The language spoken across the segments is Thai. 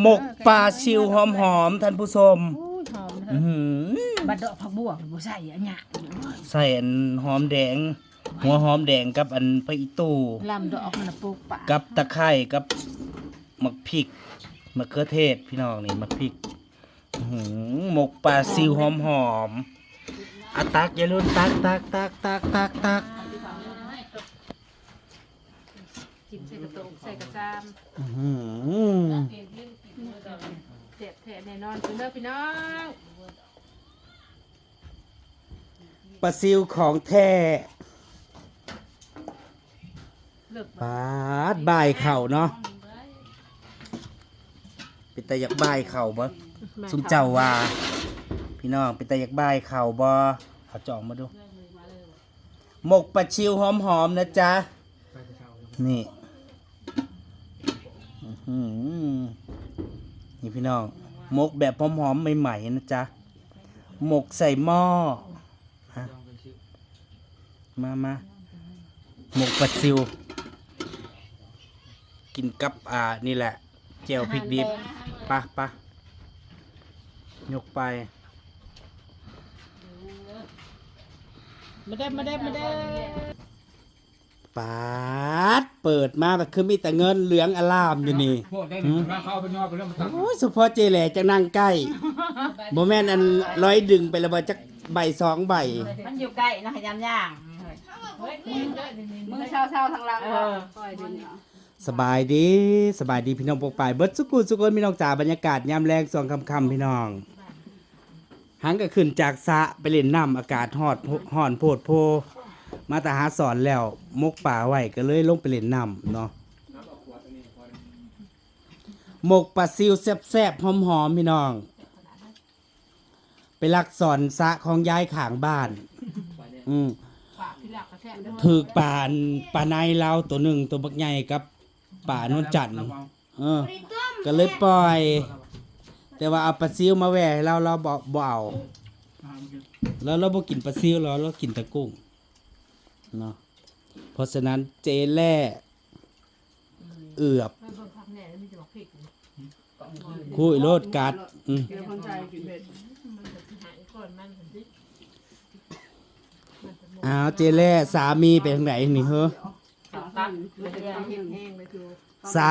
หมกปลาชิวหอมๆท่านผู้ชมอู้ยหอมเถอื้อะอหือบัดดอกผักบัวบ่ใส่อันหยะใส่อันหอมแดง หัวหอมแดงกับอันพระอิตูลำดอกมันน่ะปลูกป่ากับตะไคร้กับมะพริกมะเขือเทศพี่น้องนี่มะพริกอื้อหือหมกปลาซิวหอมหอมๆอะตักอย่าลืมตักตักตักตักตักตักจิ้มใส่กระโตกใส่กระซามอื้อหือ เจ็บแท้แน่นอนคุณเด้อพี่น้องปลาซิวของแท้เลิกปาดบายเข่าเนาะเป็นแต่อยากบายเข่าบ่สุมเจ้าว่า พี่น้องเป็นแต่อยากบายเข่าบ่เอาจองมาดูหมกปลาชิวหอมๆนะจ๊ะ นี่ อื้อหือ นี่พี่น้องหมกแบบหอมๆใหม่ๆนะจ๊ะหมกใส่หม้อมามาหมกปลาซิว กินกับอ่านี่แหละเจียวพริกดิบปะปะยกไปมาได้มาได้มาได้ ปาดเปิดมาแบบคือมีแต่เงินเหลืองอลามอยู่นี่พวกได้หนึ่งราเขาเอาไปย่อไปเรื่องมันตั้งโอ้ยสุพอเจแหล่จะนั่งใกล้โบแมนอันร้อยดึงไประเบิดจักใบสองใบ มันอยู่ใกล้นะยามย่างมือเช้าๆทางหลังเออสบายดีสบายดีพี่น้องปกปายเบิดสุกุลสุกนพี่น้องจ๋าบรรยากาศยามแรงสองคำคำๆพี่น้องหังก็ขึ้นจากสระไปเล่นน้ำอากาศฮอดห่อนโพดโพ มาแต่หาสอนแล้วมกป่าไว้ก็เลยลงไปเล่นน้ำเนาะหมกปลาซิวแซ่บๆหอมๆพี่น้อง ไปลักสอนสะของยายขางบ้าน อืมถือป่านป่าในเราตัวหนึ่งตัวบักใหญ่กับป่านนจันทร์เออ ก็เลยปล่อย แต่ว่าเอาปลาซิวมาแหวให้เราเราบ่บ่เอาแล้วเราบ่กินปลาซิวเราเรากินต่กุ้ง เนาะเพราะฉะนั้นเจแล่เอือบเพิ่นเพิ่นพักแน่แล้วมีแต่บักพริกคุยโลดกัดอืมเดี๋ยวคนใจกินเผ็ดมันจะหายก่อนมันสิอ้าวเจแล่สามีไปทางไหนนี่เฮ้อตักเลยเดียวแห้งๆไปคือสา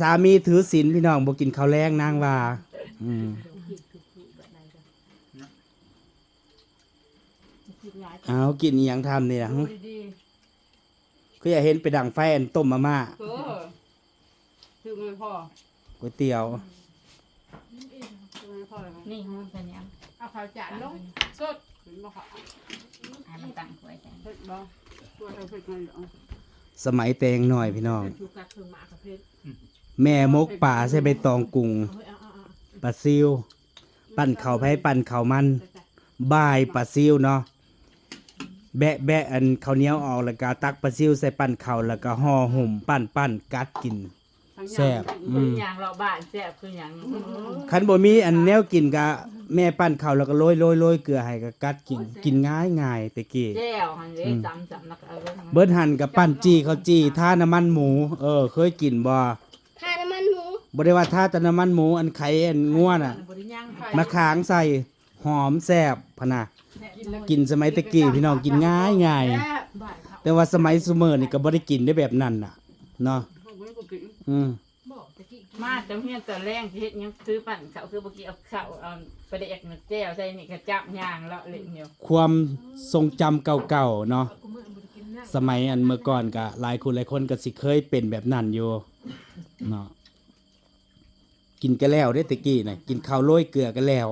สามีถือศีลพี่น้องบ่กินข้าวแรงนางว่าอืม พริกหลาย เอากินอีหยังทำเนี่ยหึดีก็อยากเห็นไปดังไฟอันต้มมาม่าเออถึงไม่พอก๋วยเตี๋ยวนี่มันเป็นยังๆเอาข้าวจานลงสดให้มันตั้งไว้แต่สมัยแตงหน่อยพี่น้องอยู่กับเครื่องหมากกับเพชรแม่มกป่าใส่ใบตองกุงเฮ้ยเอาเอาเอาปลาซิว ปั่นเขาวไผ่ปั่นเขาวมัน บายปลาซิวเนาะ แบะแบะอันข้าวเหนียวออกแล้วก็ตักปลาซิวใส่ปั่นเขาวแล้วก็ห่อหุ่มปั่นปั่นกัดกินแซ่บอืคือมอย่างเราบ้านแซ่บคืออย่างคันบ่มีอันแนวกินก็แม่ปั่นเขาวแล้วก็โรยโรยโรยเกลือให้ก็กัดกินกินง่ายง่ายแต่กี้ แจ้วหันเลยจำจำนักเอาไว้เบิดหั่นกับปั่นจี้ข้าวจี้ท่าน้ำมันหมู เออ เคยกินบ่ทาน้ำมันหมูบ่ได้ว่าท่าแต่น้ำมันหมูอันไข่อันงัวน่ะ บริย่างไข่มาค้างใส่หอมแซ่บพะนะ กินสมัยตะกี้พี่น้องกินง่ายง่ายบ่ายครับแต่ว่าสมัยซุมื้อนี่ก็บ่ได้กินได้แบบนั้นน่ะเนาะอืมบอกตะกี้มาแต่เฮียนแต่แรงที่เฮ็ดยังซื้อปั่นเขาคือเมื่อกี้เอาข้าวเอาไปได้เอกนึกแจ้วใส่นี่กระจับย่างแล้วเล่นเดียวความทรงจำเก่าๆเนาะกูมื้อบ่ได้กินนะสมัยอันเมื่อก่อนก็หลายคนหลายคนก็สิเคยเป็นแบบนั้นอยู่เนาะกินก็แล้วได้ตะกี้น่ะกินข้าวโรยเกลือก็แล้ว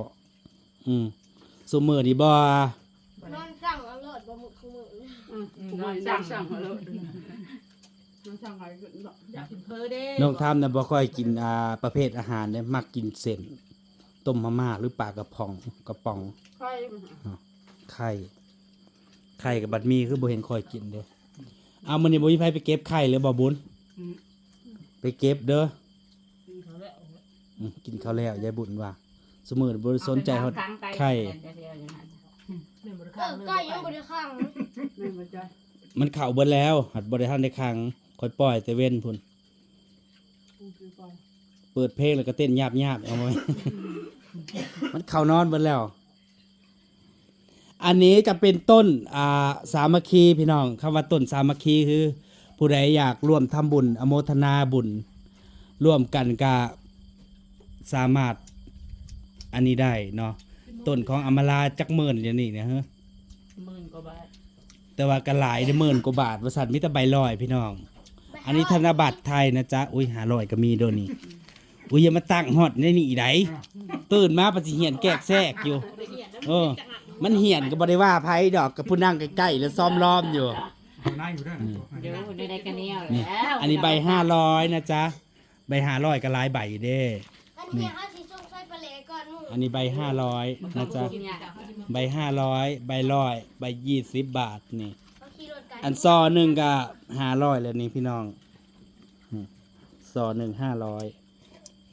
อืม ซุมื้อนี่บ่นอนสั่งอร่อยบะหมึกขมือนอนสั่งสั่งเลยอยากกินเพอเด้น้องทามน่ะบ่ค่อยกินอ่าประเภทอาหารเนี่ยมักกินเส้นต้มมาม่าหรือปลากระพองกระป๋องค่อยไข่ไข่กับบัดหมี่คือบ่เห็นค่อยกินเด้เอามื้อนี้บ่มีไผไปเก็บไข่เลยบ่บุญไปเก็บเด้ออืมกินข้าวแล้วยายบุญว่า สมมุติบ่ได้สนใจเฮาไข่แม่บ่ได้เอข้างอเลยก็ยังบริข้างมันเข้าเบิดแล้วหัดบ่ได้ทันได้ขังค่อยปล่อยแต่เว้นพุ่นปเปิดเพลงแล้วก็เต้นยาบยาบๆเอาไว้มันเข้านอนเบิดแล้ว อันนี้จะเป็นต้นอ่าสามัคคีพี่น้องคำว่าต้นสามัคคีคือ ผู้ใดอยากร่วมทำบุญ อโมทนาบุญร่วมกันก็สามารถ อันนี้ได้เนาะต้นของอำมาลาจักหมื่นอย่างนี้เนี่ยฮะหมื่นกว่าบาทแต่ว่าก็หลายได้หมื่นกว่าบาทบริษัทมิตรใบลอยพี่น้อง อันนี้ธนบัตรไทยนะจ๊ะอุ้ยหาลอยก็มีโดยวนี่อุ้ยอย่ามาตั้งฮอดในนี่อีไดตื่นมาปฏิเหียนแกกแทรกอยู่ เออ มันเหียนก็บ่ได้ว่าไผดอกกับผู้นั่งใกล้ๆแล้วซ้อมล้อมอยู่เอาหน้าอยู่ด้วยนะเดี๋ยวได้ได้กันเนี่ยนี่แล้วอันนี้ใบห้าร้อยนะจ๊ะใบห้าร้อยก็หลายใบอยู่เด้อัน อนหมูอันนี้ใบห้าร้อยนะจ๊ะใบห้าร้อยใบร้อยใบยี่สิบบาทนี่เขาขี่รถไกันอันซอหนึ่งก็ห้าร้อยแล้วนี่พี่น้องอืมซอหนึ่งห้าร้อย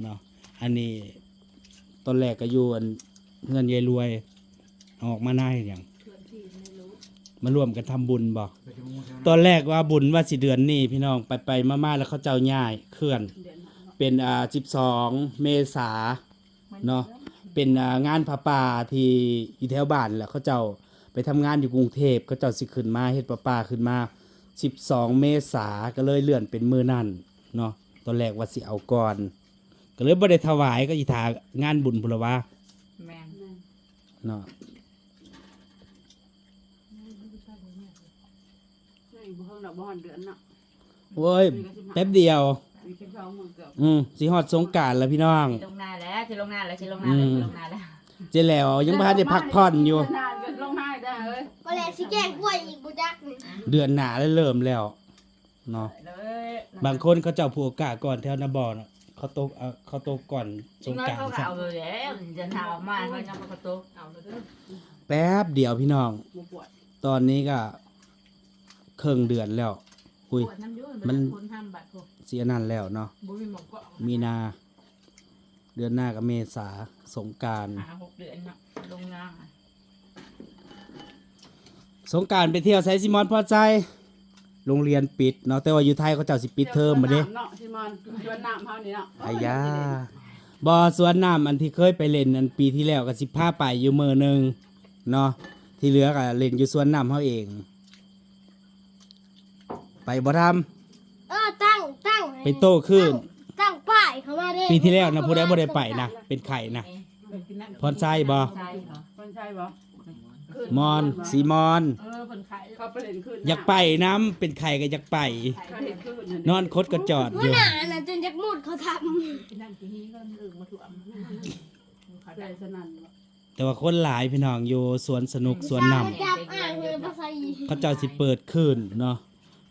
เนาะอันนี้ตอนแรกก็อยู่อันเงินยายรวยเอาออกมาหน้าเห็นอย่างมาร่วมกันทำบุญบ่ตอนแรกว่าบุญว่าสิเดือนนี้พี่น้องไปไปๆมาๆแล้วเขาเจ้าย่ายเคลื่อน เป็นอ่าสิบสองเมษา เนาะเป็นอ่างานผาป่าที่อยู่แถวบ้านแหล้วเขาเจ้าไปทำงานอยู่กรุงเทพก็เจ้าสิขึ้นมาเฮ็ดประปาขึ้นมา 12 เมษาก็เลยเลื่อนเป็นมือนั่นเนาะตอนแรกว่าสิเอาก่อน ก็เลยบ่ได้ถวายก็อีทางานบุญพุนละวะแม่นเนาะนี่บ่เพิ่งดอกบ่ฮอนเดือนเนาะโว้ยแป๊บเดียว มีแค่สองหมื่นเกือบอืมสิฮอดสงกรารแล้วพี่น้อง สิลงหน้าแล้วสิลงหน้าแล้วสิลงหน้าแล้วสิลงหน้าแล้ว เจ๊แหล้วยังบ่ทันได้พักผ่อนอยู่ลงให้ได้เอ้ยปลาเล่สีแกงกล้วยอีกบุจักนี่เดือนหน้าแล้วเริ่มแล้วเนาะเลยบางคนเขาเจ้าผูกโอกาสก่อนแถวนาบ่อเนาะเขาตกเอาเขาตกก่อนสจริงงน้อยกรารเขาก็เอาเลยแล้วจะหนาวมากเขายังประตูเอาเลยเด้อแป๊บเดียวพี่น้องบ่ปวดตอนนี้ก็ครึ่งเดือนแล้ว อุ้ย ปวดน้ำยุ่มัน คนทำบัตรพวก เสียนั่นแล้วเนาะบ่มีหมองก็มีนา เดือนหน้าก็เมษาสงกรารหาหกเดือนเนาะลงหน้าสงกรารไปเที่ยวไซซิมอนพอใจ โรงเรียนปิดเนาะแต่ว่าอยู่ไทยเขาเจ้าสิปิดเทอมมาเด้ เนาะซิมอนชวนน้ำเฮานี่เนาะอายาบอสวนน้ำอันที่เคยไปเล่นอันปีที่แล้วก็สิพาไปอยู่มือหนึ่งเนาะที่เหลือก็เล่นอยู่สวนน้ำเขาเอง ไปบ่ทเออตั้งตั้งำ ไปโต้ขึ้น ตั้งป้ายเข้ามาเด้ปีที่แล้วนะผู้ใดบ่ได้ไปนะเป็นไข่นะเป็นกินน้ำพรใจบ่ใช่เหรอคนใช่บ่มอนสีมอน เออเพิ่นขายเขาไปเล่นขึ้นอยากไปน้ำเป็นไข่ก็อยากไป เขาเห็นขึ้นนอนคดก็จอดอหัวยู่ หน้าน่ะจนจักมุดเขาทกินน้ำกินนี้ก็อึ่งมาถ่วงเขาได้สนั่นบ่แต่ว่าคนหลายพี่น้องอยู่สวนสนุกำสวนน้จับอ่างเลยภาษาอีำเขาเจ้าสิเปิดขึ้นเนาะ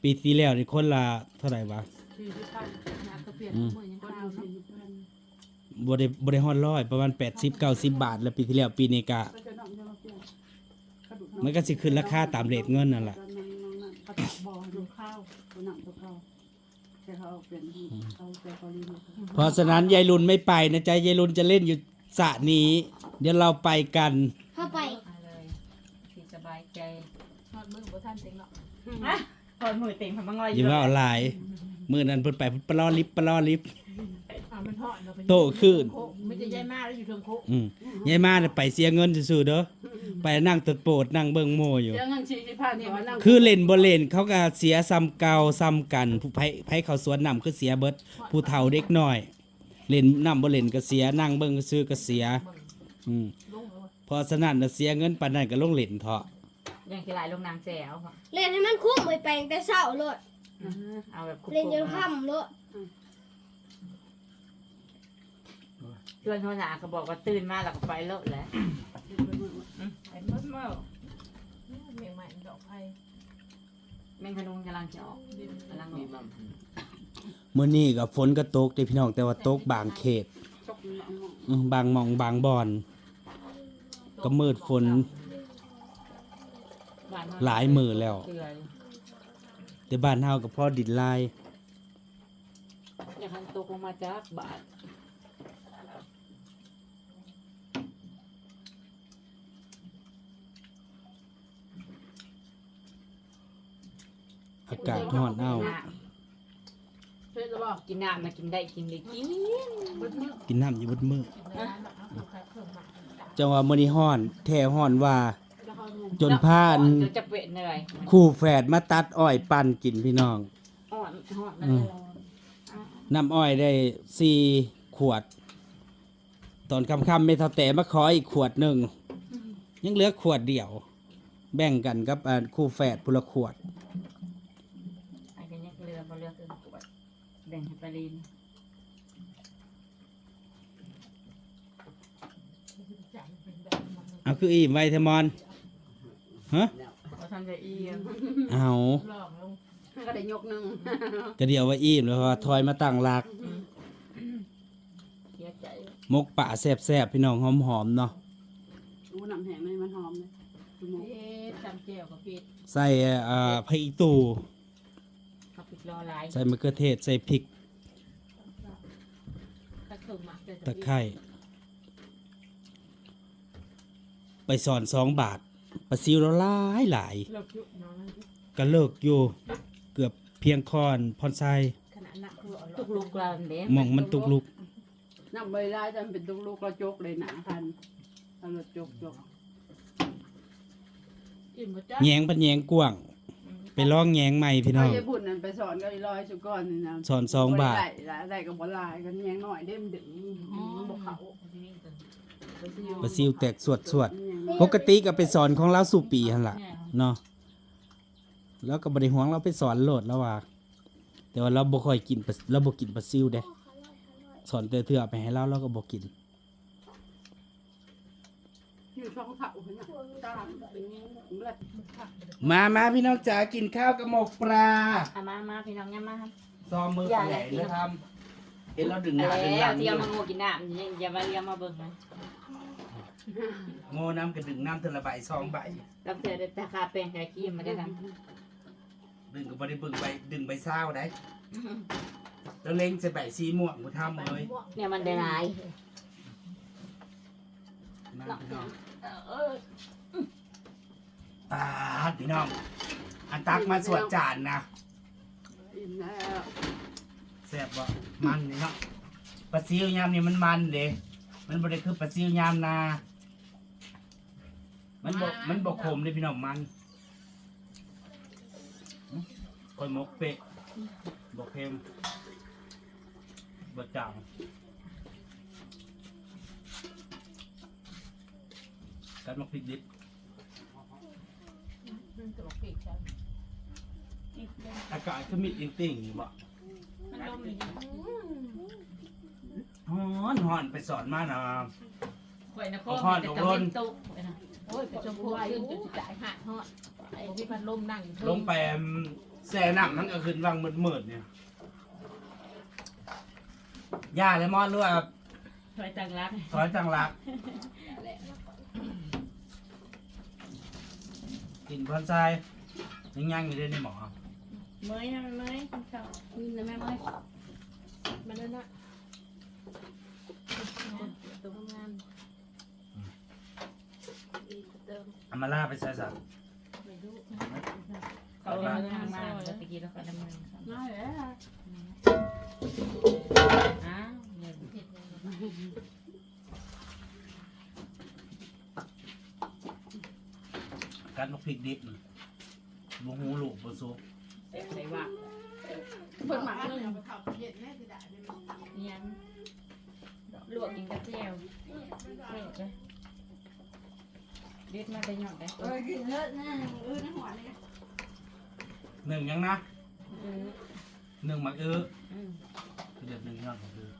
ปีที่แล้วนี่คนละเท่าไหร่วะ สี่สิบพันน้ำก็เปลี่ยนมือยังข้าวเนาะบ่ได้บ่ได้ฮอดร้อยประมาณ80 90บาท แล้วปีที่แล้วปีนี้ก็ก็จะน้องจะมาเปลี่ยนกระดูกมันก็สิขึ้นราคาตามเรทเงินนั่นแหละ ตอนนั้นน้องนั่นเขาตักบ่อดูข้าวดูหนังดูข้าวแต่เขาเอาเป็นเขาแต่เขาลีนเพราะฉะนั้นยายรุนไม่ไปนะจ๊ะยายรุนจะเล่นอยู่สระนี้ เดี๋ยวเราไปกัน เข้าไปเอาเลยที่สบายใจทอดมือบ่ทันเต็งเนาะนะพอมือเต็งมันงอยออย่ายู่ว่าเอาหลาย มื้อนั้นเพิ่นไปเพิ่นปลอลิฟต์ปลอลิฟต์ อ่ามันทอดเนาะโตขึ้นไม่จะใหญ่มากแล้วอยู่เทิงโคอืมยายมาน่ะไปเสียเงินซื่อๆเด้อไปนั่งตดโปรดนั่งเบิ่งโมอยู่ เดี๋ยวเงินสี่สิบพันเนี่ยมานั่งคือเล่นบ่เล่นเขาก็เสียซ้ำเก่าซ้ำกันผู้ไผไผเขาสวนน้ำคือเสียเบิดผู้เฒ่าเด็กน้อย เล่นน้ำบ่เล่นก็เสียนั่งเบิ่งซื้อก็เสีย อืมลงเลยเพอฉะนั้นน่ะเสียเงินปานนั้นก็ลงเล่นเถาะยังกี่หลายลงนางแจ๋วค่ะเล่นให้มันคุ้มไปแปลงแต่เช้าโล ดเอาแบบคุเล่นจนค่ำโลดเพื่อนเขาหนาเขาบอกว่าตื่นมาแล้วก็ไปเลอะแล้วไอ้เมื่อเมื่อเมียงใหม่ดอกไผ่แมงขนุนกำลังจะออกกำลังออกมื้อนี้ก็ฝนก็ตกเด้พี่น้องแต่ว่าตกบางเขตจกหนังหมองอืมบางหม่องบางบอน ก็มืดฝน บ้นเฮหลายมือแล้วเตือน แต่บ้านเฮาก็พอดินลาย อย่างนั้นตกลงมาจากบาทอากาศร้อนเอาเพื่อนจะบอกกินน้ำนะกินได้กินเลยกินกินน้ำอยู่บนมือจังว่ามื้อนี้ฮ้อน แท้ฮ้อนว่า จนพาอันเดี๋ยวจะเป็นอะไรคู่แฝดมาตัดอ้อยปั่นกินพี่น้องอ่อนอ่อนอืมน้ำอ้อยได้สี่ขวด ตอนค่ำๆไม่เท่าแต่มาขออีกขวดหนึ่งยังเหลือขวดเดียว แบ่งกันกับอ่าคู่แฝดพุละขวด ไอ้กันเนี่ยเรือบ่เรือคือขวดแบ่งให้ปลาลีนเอาคืออีมไวเทมอน ฮะเขาทำจะอีมเอาก็ได้ยกหนึ่งกระเดียวว่าอีมแล้วก็ทอยมาตั้งหลัก เสียใจมกป่าแซ่บๆพี่น้องหอมๆเนาะอู้น้ำแห้งเลยมันหอมเลยคุณหมอเอ๊ะจำเจียวกับพีดใส่เอ่อพริกอีตูเขาปิดรอหลายใส่มะเขือเทศใส่พริกถ้าถึงหมักเดี๋ยวตะจะไคร้ไปสอนสองบาทป ลาซิวแล้วหลายหลายเลิกยุบน้องนั่นก็เลิกอยู่เกือบเพียงคอนพรไซขนาดนั้นคือเอาตุกลูกเราเด้หมองมันตุกลุกน้ำใบลายจำเป็นตุกลูกกระจกเลยหนาพันเอารถจกจกอิ่มบ่จ้าแยงปันแยงกว้าง ไปลองแยงใหม่พี่น้เอาอง เยบุญนั่นไปสอนก็อีร้อยสุกอนนี่นะสอนสองบาท ได้ได้ได้กับบอลายกันยังหน่อยเด้มดึงบอกเขา ปลาซิวแตกสวดสวดๆ ปกติก็ไปสอนของเราสู่ปีหั่นล่ะเนาะแล้วก็บ่ได้ห่วงเราไปสอนโลดแล้วว่า แต่ว่าเราบ่ค่อยกินปลาเราบ่กินปลาซิวเด้สอนแต่เทื่อไปให้เราเราก็บ่กิน อยู่ช่องเขาเนี่ยตามเป็นเลือดมามาพี่น้องจ๋ากินข้าวกับหมกปลาเอามามาพี่น้องเนี่ยมาครับ ซอมมืออย่าใหญ่เลยนะครับเห็นเราดึงหแล้น้าดึงหลัวงเที่ยวมางูกินน้ำอย่าอย่ามาเรียกมาเบิ่งนะ โง่น้ำกระดึงน้ำเทอละใบซองใบแล้วเธอได้ราคาแปลงขายขี้มาได้ทดึงก็บ่ได้เบิ่งใบดึงใบเศร้าได้แล้วเล็งจะใบสีม่วงกูทำเลยำเนี่ยมันได้หลายมาพี่น้องตาดพี่น้อง อันตักมาสวดจานนะอิ่มแล้วแซ่บบ่มันนี่เนาะปลาซิวยามนี่มันมันเด้มันบ่ได้คือปลาซิวยามนา มันบ่มันบ่ขมเลยพี่น้องมันคนมกเปะบ่เค็มบ่จางกัดมะพริกดิบอากาศก็มีติ่งๆอยู่บ่ฮ้อนฮ้อนไปสอนมานะข่อยนะเอาข้อนเอาร่น โอ้ยไปชมพูขึ้นจนจะจ่ายหักฮอดไอ้ที่พัดลมนั่งอยู่เทิลงไปแซ่น้ำทั้งกลางคืนวังมืดๆเนี่ยย่าเลยมอนหรือว่าถอยจังรักซอยจังรัก กินพอนทรายยังย่างอยู่เลยนี่หมอเมยนะเมยกินข้าวนี่นะแม่เมยมาเลยนะตรงงานอีกเติม เอามาล่าไปใส่สัตว์ไม่รู้เขาเดินทางมาแล้ตะกี้เราก็ดำเนินครับน่าแหละอ้าวเนี่ยกัดลูกพริกดิบลูหูลูกบนซุปแต่ใส่ว่าเพิ่นหมักเลยเนี่ยลวกกินกระเจียวเด็ดเลย เด็ดมาได้หยอดได้เออกินเลือดนะเออในหัวนี่หนึ่งยังนะอืมหนึ่งหมักเอออืมเดือดหนึ่งยอดของเออ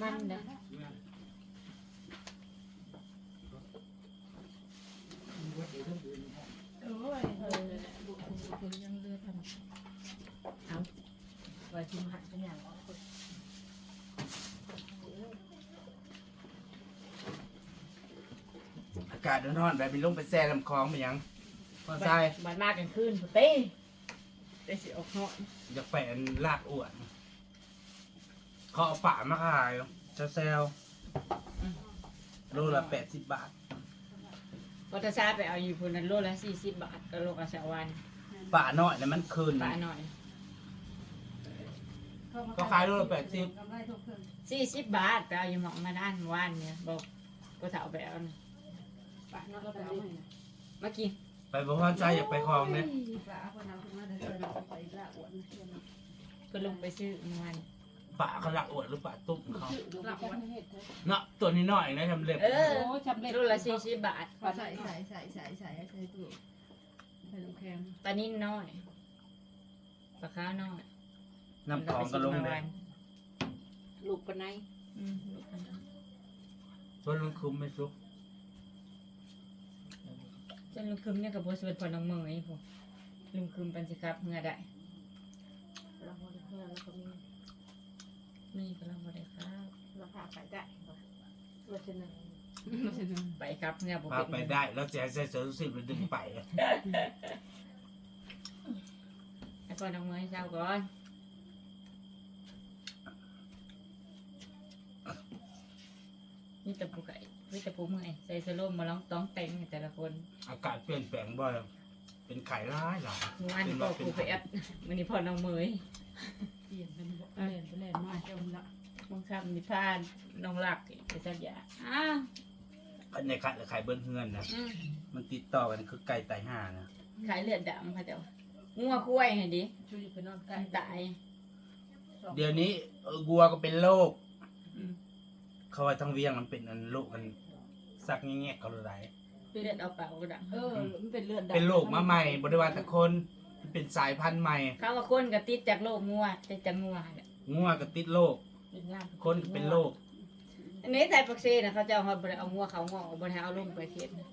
มันเด้อเออบุกบุกบุกยังเลือดทำเอาไว้ชิมหันเป็นอย่างออก อากาศร้อนๆแบบมีลงไปแซ่ลำคลองไปยังพอนทรายบ้านมากกันขึ้นเต้เต้สิออกเหาะอยากแปะลากอ้วนเขาเอาป่ามาขายเซลโลละแปดสิบบาทวัตชาไปเอาอยู่พุ่นนั้นโลละสี่สิบบาทก็โลกระสวันแป่าน้อยเนี่ยมันคืนปลาหน่อยก็ขายโลละแปดสิบกำไรทุกเครื่องสี่สิบบาทไปเอาอยู่หมองมาด้านว่านเนี่ยบอกก็เถาไปเอาน่ะปะเนาะเราไปเอาให้นะเมื่อกี้ไปบ่พอใจอยากไปคลองเนี่ยปะเอาคนเอาขึ้นมาเดินๆเอาไปละอ้วนนะเดี๋ยวนะก็ลงไปซื้อเมื่อวานป่าเขาละอวดหรือป่าตุ้มเขาละอ้วนเฮ็ดเถอะเนาะตัวนี้น้อยนะทำเล็บเออโอ้ชำเร็จรูละสี่สิบบาทปลาใส่ใส่ใส่ใส่ใส่ใส่ตู้ใส่น้ำแข็งปลานิ่นน้อยปลาข้าวน้อยน้ำของก็ลงแดงลูกปลาในอืมลูกปลาน้อยส่วนลุงคุมไม่ซุก จนลุงคืมเนี่ยกับบัวสวนพอน้องเมยพวกลุงคืมปันสิครับเมื่อได้เราพอเพื่อนแล้วก็มีมีก็ลองมาได้ครับราคาขายได้เราจะนั่งไปครับเมื่อบุพาไปได้ แล้วจะใส่เสื้อสิบแล้วดึงไปไอ้พอน้องเมยเช้าก่อนนี่ตะปูไก่ นี่ตะปูเมื่อยใส่สโลมมาร้องต้องเต็งแต่ละคนอากาศเปลี่ยนแปลงบ่อยเป็นไข่ร้ายหลายเมื่อวานก็ครูไปแอดมันนี่พอน้องเมยเปลี่ยนเป็นเล่นไปเล่นมาเจ้าละบางคำนิพานน้องหลักไปสักอย่างอ้าวอันในไข่หรือไข่เบิ้ลเฮือนนะอืมมันติดต่อกันคือไก่ไตห่านะขายเลือดดำค่ะเจ้างัวคุ้ยไงดิช่วยไปนอนใกล้ตายเดี๋ยวนี้เออวัวก็เป็นโรคอืม เขาว่าทั้งเวียงมันเป็นอันโรคมันสักแง่ๆเขาเลยเลือดเอาเป่ากระดังเออ มันเป็นเลือดเป็นโรคมาใหม่บริวารแต่คนมันเป็นสายพันธุ์ใหม่เขาว่าคนก็ติดจากโรคงัวติดจากงัวเนี่ยงัวก็ติดโรคเป็นลาบคนก็เป็นโรคอันนี้ใส่ปักเซ่นะเขาจะเอาเขาบ่ได้เอางัวเขางอกบริหารเอาลงไปเทศนะ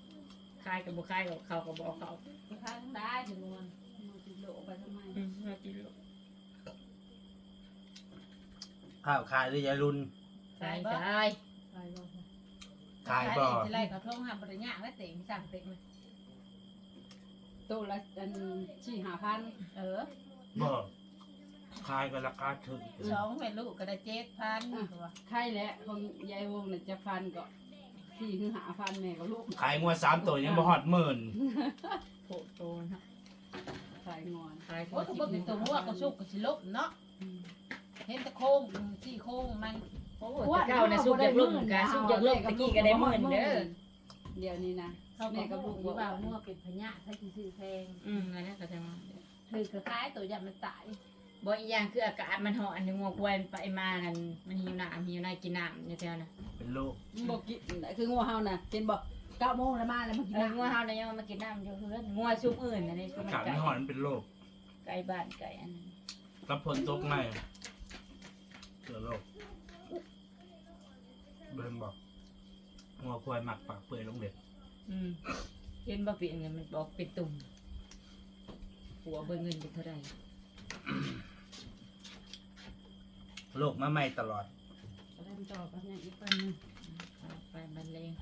คายกับบุคายกับเขากับบอกเขาข้างได้ถึงวันมันติดโลไปทำไมอืมเรากินโลกข้าวขายหรือยายรุน ใช่ใช่ไปบ่ขายบ่ไรก็ท่องหาบริญญาและเต็งสั่งเต็งเลยโตละอันสี่ห้าพันเออบ่ขายก็ราคาถึงสองเป็นลูกก็ได้เจ็ดพันตัวไข่และของยายวงเนี่ยจะพันก็สี่ถึงห้าพันแม่ก็ลูกขายงัวสามตัวยังบ่ฮอดหมื่นโผล่โตนะขายงอนคายตัโอ้วยก็สิบเบิ่งหนึ่งตัวหัวก็สุกก็สิลบเนาะเห็นแตะโค้งสี่โค้งมัน โอ้โหแต่เก้านะสุกจากลูกกะสุกจากลูกตะกี้ก็ได้หมื่นเด้อเดี๋ยวนี้นะเขาแม่ก็กับบลูอกกบอกว่าหัวเป็นพญาถ้าสิซื้อแพงอืมอันนั้นก็จะมาคือกระคายตัวยามันตายบ่อีกอย่างคืออากาศมันร้อนงัวควายไปมากันมันหิวน้ำหิวน้ำกินน้ำอยู่แถวน่ะเป็นโรคบอกกินคืองัวเฮาน่ะเห็นบอกเก้าโมงแล้วมาแล้วมากินเออน้ำงัวเฮาเนี่ยยังมากินน้ำอยู่เพื่อนงัวซุปอื่นอันนี้ก็อามันกาศไก่ไม่ฮอดมันเป็นโรคไก่บ้านไก่อันนั้นกับฝนตกใหม่เกิดโรค เบิ่งบอกงัวควายหมักปากเปื่อยลงเด็ดอืมเห็นบ่เปลี่ยนเงินมันบอกเป็นตุ่มหัวเบิ่งเงินเป็นเท่าไหร่โรคมาใหม่ตลอด เริ่มต่อกันอย่างอีกเป็นนึงเอาไปบรรเลง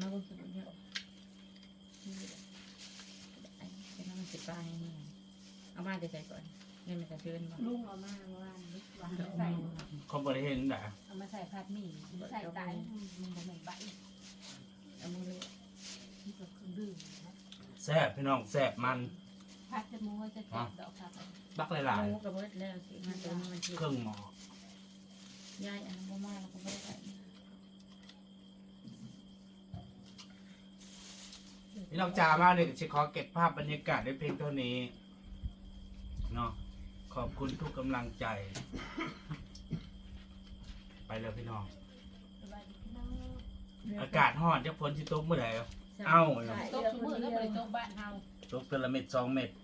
มาเบิ่งสิเบิ่งเยอะนี่แหละไอ้เป็นน้ำสิปลาให้นี่เอามา จะใส่ก่อนเงินมันจะเชิญบ่ลุงเอามาเมื่อวานนี้วางใส่เขาบริเห็นนะเอามาใส่ผัดหมี่ใส่ไก่มันบ่แม่นใบเอามือเลยนี่ก็คือดื่มนะแซ่บพี่น้องแซ่บมันผัดจะมัวจะจับดอกครับบักหลายหมูกับเบิดแล้วสิมาตัวนี้มันสิๆเครื่องหมอยายอันนั้นบ่มาแล้วก็บ่ได้พี่น้องจ๋ามาเลยจะขอเก็บภาพบรรยากาศด้วยเพลงเท่านี้ เนาะขอบคุณทุกกำลังใจ ไปแล้วพี่น้อง สบายดีพี่น้องอากาศร้อนจะฝนสิตกเมื่อไหร่เอ้าตกชั่วโมงแล้วบริโตกบ้านเฮา ตกเทอละเม็ดสองเม็ดเ